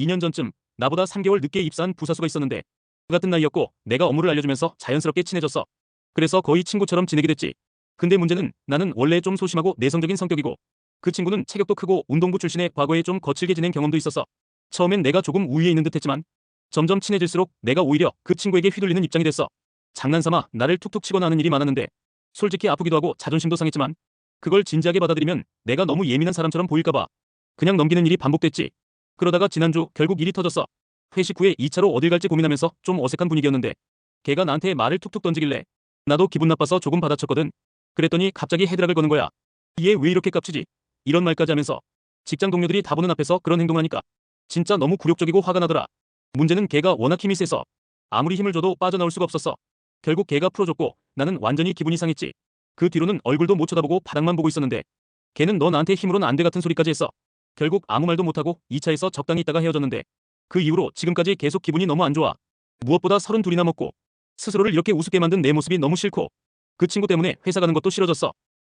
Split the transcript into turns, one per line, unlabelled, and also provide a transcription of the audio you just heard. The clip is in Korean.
2년 전쯤 나보다 3개월 늦게 입사한 부사수가 있었는데 같은 나이였고 내가 업무를 알려주면서 자연스럽게 친해졌어. 그래서 거의 친구처럼 지내게 됐지. 근데 문제는 나는 원래 좀 소심하고 내성적인 성격이고 그 친구는 체격도 크고 운동부 출신에 과거에 좀 거칠게 지낸 경험도 있었어. 처음엔 내가 조금 우위에 있는 듯 했지만 점점 친해질수록 내가 오히려 그 친구에게 휘둘리는 입장이 됐어. 장난삼아 나를 툭툭 치거나 하는 일이 많았는데 솔직히 아프기도 하고 자존심도 상했지만 그걸 진지하게 받아들이면 내가 너무 예민한 사람처럼 보일까봐 그냥 넘기는 일이 반복됐지. 그러다가 지난주 결국 일이 터졌어. 회식 후에 2차로 어딜 갈지 고민하면서 좀 어색한 분위기였는데 걔가 나한테 말을 툭툭 던지길래 나도 기분 나빠서 조금 받아쳤거든. 그랬더니 갑자기 헤드락을 거는 거야. 얘 왜 이렇게 깝치지? 이런 말까지 하면서 직장 동료들이 다 보는 앞에서 그런 행동을 하니까 진짜 너무 굴욕적이고 화가 나더라. 문제는 걔가 워낙 힘이 세서 아무리 힘을 줘도 빠져나올 수가 없었어. 결국 걔가 풀어줬고 나는 완전히 기분이 상했지. 그 뒤로는 얼굴도 못 쳐다보고 바닥만 보고 있었는데 걔는 너 나한테 힘으로는 안돼 같은 소리까지 했어. 결국 아무 말도 못하고 2차에서 적당히 있다가 헤어졌는데 그 이후로 지금까지 계속 기분이 너무 안 좋아. 무엇보다 서른 둘이나 먹고 스스로를 이렇게 우습게 만든 내 모습이 너무 싫고 그 친구 때문에 회사 가는 것도 싫어졌어.